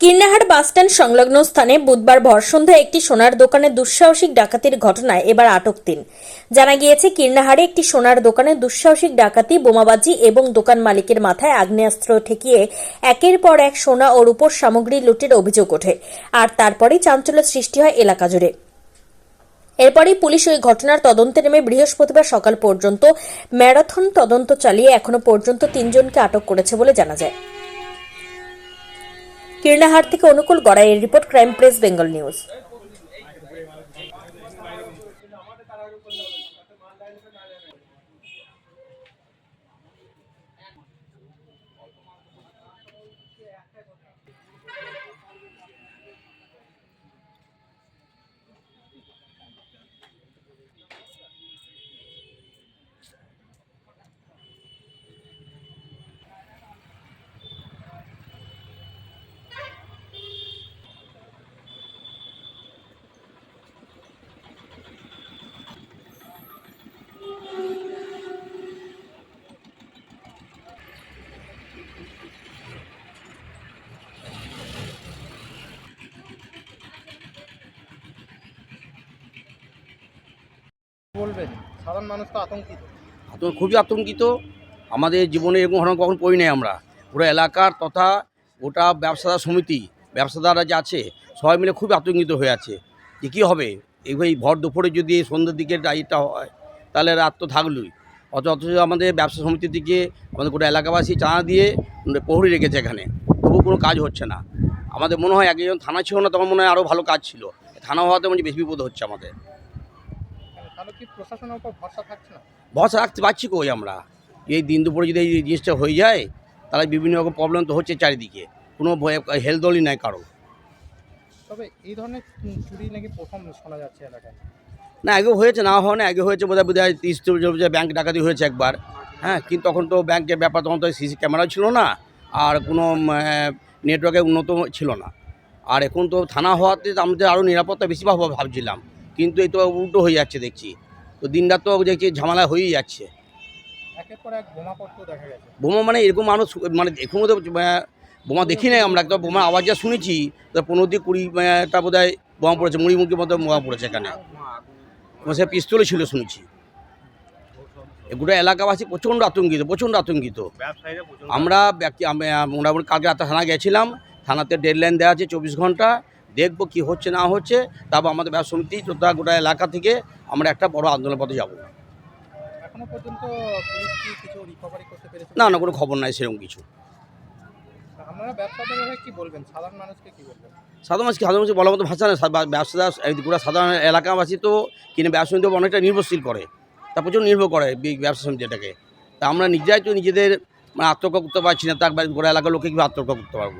কীর্ণাহাট bus stand সংলগ্ন স্থানে বুধবার ভরসন্ধ্যায় একটি সোনার দোকানে দুঃসাহসিক ডাকাতির ঘটনায় এবার আটক তিন। জানা গিয়েছে কীর্ণাহারে একটি সোনার দোকানে দুঃসাহসিক ডাকাতি, বোমাবাজি এবং দোকান মালিকের মাথায় আগ্নেয়াস্ত্র ঠেকিয়ে একের পর এক সোনা ও রূপোর সামগ্রী লুটের অভিযোগ ওঠে আর তারপরেই চাঞ্চল্য সৃষ্টি হয় এলাকা জুড়ে। এরপরেই পুলিশ ওই ঘটনার তদন্তে নেমে বৃহস্পতিবার সকাল পর্যন্ত ম্যারাথন তদন্ত চালিয়ে এখনও পর্যন্ত তিনজনকে আটক করেছে বলে জানা যায়। কীর্ণাহাট থেকে Anukul গড়াইয়ের report crime press Bengal news. বলবেন? সাধারণ মানুষ তো আতঙ্কিত। তো খুবই আতঙ্কিত। আমাদের জীবনে এরকম ঘটনা কখন পড়ি নাই আমরা। পুরো এলাকার তথা গোটা ব্যবসাদার সমিতি, ব্যবসাদাররা যে আছে, সবাই মিলে খুবই আতঙ্কিত হয়ে আছে। যে কী হবে? এই ভর দুপুরে যদি সন্ধ্যের দিকে ডাইটা হয়, তাহলে রাত তো থাকলই। অথচ অথচ আমাদের ব্যবসা সমিতির দিকে আমাদের গোটা এলাকাবাসী চাঁদা দিয়ে প্রহরী রেখেছে এখানে। তবু কোনো কাজ হচ্ছে না। আমাদের মনে হয় একজন থানা ছিল না, তখন মনে হয় আরও ভালো কাজ ছিল। থানা হওয়াতে মানে বেশি বিপদ হচ্ছে আমাদের। তাহলে কি প্রশাসনের উপর ভরসা থাকছে না? ভরসা রাখতে পারছি কই আমরা? এই দিন দুপুরে যদি এই জিনিসটা হয়ে যায় তাহলে বিভিন্ন রকম প্রবলেম তো হচ্ছে চারিদিকে। কোনো হেলদলই নাই কারও তবে এই ধরনের চুরি নাকি প্রথম শোনা যাচ্ছে এলাকায়? না আগে হয়েছে না হওয়া না আগে হয়েছে বোধহয় বোধহয় তিরিশ চল্লিশ ব্যাংক ডাকাতি হয়েছে একবার। হ্যাঁ কিন্তু তখন তো ব্যাংকের ব্যাপার তখন তো সিসি ক্যামেরা ছিল না আর কোনো নেটওয়ার্কে উন্নত ছিল না। আর এখন তো থানা হওয়াতে আমাদের আরও নিরাপত্তা বেশি ভাবছিলাম। কিন্তু এই তো উল্টো হয়ে যাচ্ছে দেখছি। তো দিনরাত তো দেখছি ঝামেলা হয়েই যাচ্ছে। একের পর এক বোমাপত্র দেখা গেছে। বোমা মানে এরকম মানুষ মানে এখনও তো বোমা দেখি নাই আমরা তো বোমা আওয়াজ যা শুনেছি তো পনেরো দিয়ে কুড়িটা বোধ হয় বোমা পড়েছে মুড়ি মুড়ির মতো বোমা পড়েছে এখানে। সে পিস্তলও ছিল শুনেছি। গোটা এলাকাবাসী প্রচণ্ড আতঙ্কিত প্রচণ্ড আতঙ্কিত। আমরা ব্যক্তি মোটামুটি কালকে রাতে থানা গেছিলাম থানাতে ডেডলাইন দেওয়া আছে চব্বিশ ঘণ্টা। দেখব কি হচ্ছে না হচ্ছে তারপর আমাদের ব্যবসা সমিতি তথা গোটা এলাকা থেকে আমরা একটা বড় আন্দোলন পথে যাব না না কোনো খবর নাই সেরকম কিছু। সাধারণ মানুষকে সাধারণ মানুষ সাধারণ বলার মতো ভাষা না ব্যবসাদার গোটা সাধারণ এলাকাবাসী তো কিনে ব্যবসা সমিতি অনেকটা নির্ভরশীল করে। তা প্রচুর নির্ভর করে ব্যবসা সমিতিটাকে তা আমরা নিজেরাই তো নিজেদের মানে আত্মরক্ষা করতে পারছি না তার গোটা এলাকার লোকে কীভাবে আত্মরক্ষা করতে পারব?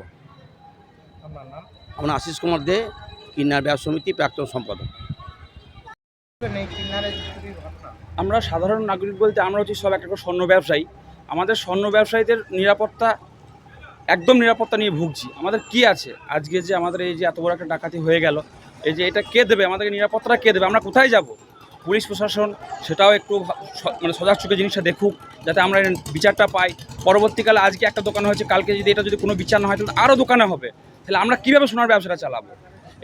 আপনার নাম? আমরা আশিস কুমার দে, কিন্নার ব্যবসা সমিতি, প্রাক্তন সম্পাদক। আমরা সাধারণ নাগরিক বলতে আমরা হচ্ছি সব একটা স্বর্ণ ব্যবসায়ী। আমাদের স্বর্ণ ব্যবসায়ীদের নিরাপত্তা, একদম নিরাপত্তা নিয়ে ভুগছি। আমাদের কি আছে? আজকে যে আমাদের এই যে এত বড় একটা ডাকাতি হয়ে গেল, এই যে এটা কে দেবে? আমাদেরকে নিরাপত্তাটা কে দেবে? আমরা কোথায় যাব? পুলিশ প্রশাসন, সেটাও একটু মানে সজাগ চোখে জিনিসটা দেখুক, যাতে আমরা বিচারটা পাই। পরবর্তীকালে আজকে একটা দোকান হয়েছে, কালকে যদি এটা যদি কোনো বিচার না হয়, তাহলে আরও দোকানে হবে। তাহলে আমরা কীভাবে সোনার ব্যবসাটা চালাবো?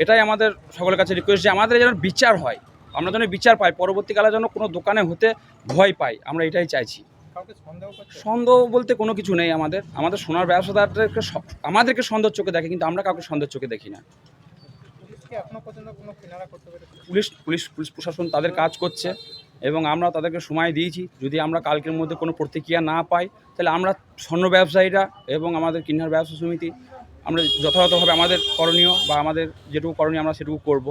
এটাই আমাদের সকলের কাছে রিকোয়েস্ট যে আমাদের যেন বিচার হয় আমরা যেন বিচার পাই পরবর্তীকালে যেন কোনো দোকানে হতে ভয় পাই আমরা এটাই চাইছি। সন্দেহ বলতে কোনো কিছু নেই আমাদের আমাদের সোনার ব্যবসাদারদেরকে আমাদেরকে সন্দেহ চোখে দেখে কিন্তু আমরা কাউকে সন্দেহ চোখে দেখি না। পুলিশ পুলিশ পুলিশ প্রশাসন তাদের কাজ করছে এবং আমরা তাদেরকে সময় দিয়েছি যদি আমরা কালকের মধ্যে কোনো প্রতিক্রিয়া না পাই তাহলে আমরা স্বর্ণ ব্যবসায়ীরা এবং আমাদের কিনার ব্যবসা সমিতি আমরা যথাযথভাবে আমাদের করণীয় বা আমাদের যেটুকু করণীয় আমরা সেটুকু করব।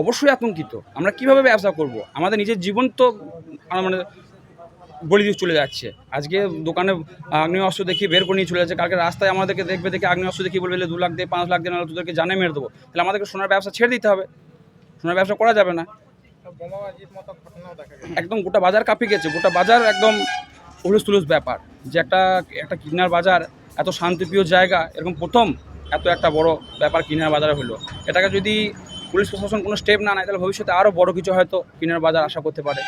অবশ্যই আতঙ্কিত। আমরা কীভাবে ব্যবসা করব? আমাদের নিজের জীবন তো মানে বলি দিয়ে চলে যাচ্ছে। আজকে দোকানে আগ্নেয় অস্ত্র দেখিয়ে বের করে নিয়ে চলে যাচ্ছে। কালকে রাস্তায় আমাদেরকে দেখবে দেখে আগ্নেয় অস্ত্র দেখিয়ে বলবে দু লাখ দিয়ে পাঁচ লাখ দিয়ে নাহলে তোদেরকে জানে মেরে দেবো। তাহলে আমাদেরকে সোনার ব্যবসা ছেড়ে দিতে হবে। সোনার ব্যবসা করা যাবে না। দেখা একদম গোটা বাজার কাঁপিয়ে গেছে। গোটা বাজার একদম তুলুস ব্যাপার যে একটা একটা কিনার বাজার এত শান্তিপ্রিয় জায়গা, এরকম প্রথম এত একটা বড় ব্যাপার কিনার বাজারে হলো। এটাকে যদি পুলিশ প্রশাসন কোনো স্টেপ না নেয়, তাহলে ভবিষ্যতে আরও বড় কিছু হয়তো কিনার বাজার আশা করতে পারে।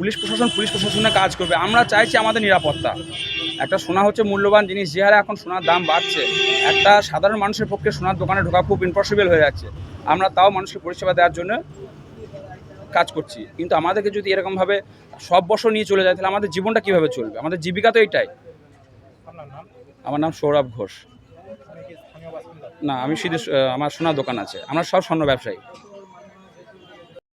পুলিশ প্রশাসন, পুলিশ প্রশাসনে কাজ করবে। আমরা চাইছি আমাদের নিরাপত্তা। একটা সোনা হচ্ছে মূল্যবান জিনিস, যে হারে এখন সোনার দাম বাড়ছে। একটা সাধারণ মানুষের পক্ষে সোনার দোকানে ঢোকা খুব ইম্পসিবল হয়ে যাচ্ছে। আমরা তাও মানুষকে পরিষেবা দেওয়ার জন্য কাজ করছি। কিন্তু আমাদেরকে যদি এরকমভাবে সব বছর নিয়ে চলে যায় তাহলে আমাদের জীবনটা কীভাবে চলবে? আমাদের জীবিকা তো এইটাই আমার নাম সৌরভ ঘোষ। না আমি শুধু আমার সোনার দোকান আছে। আমরা সব স্বর্ণ ব্যবসায়ী।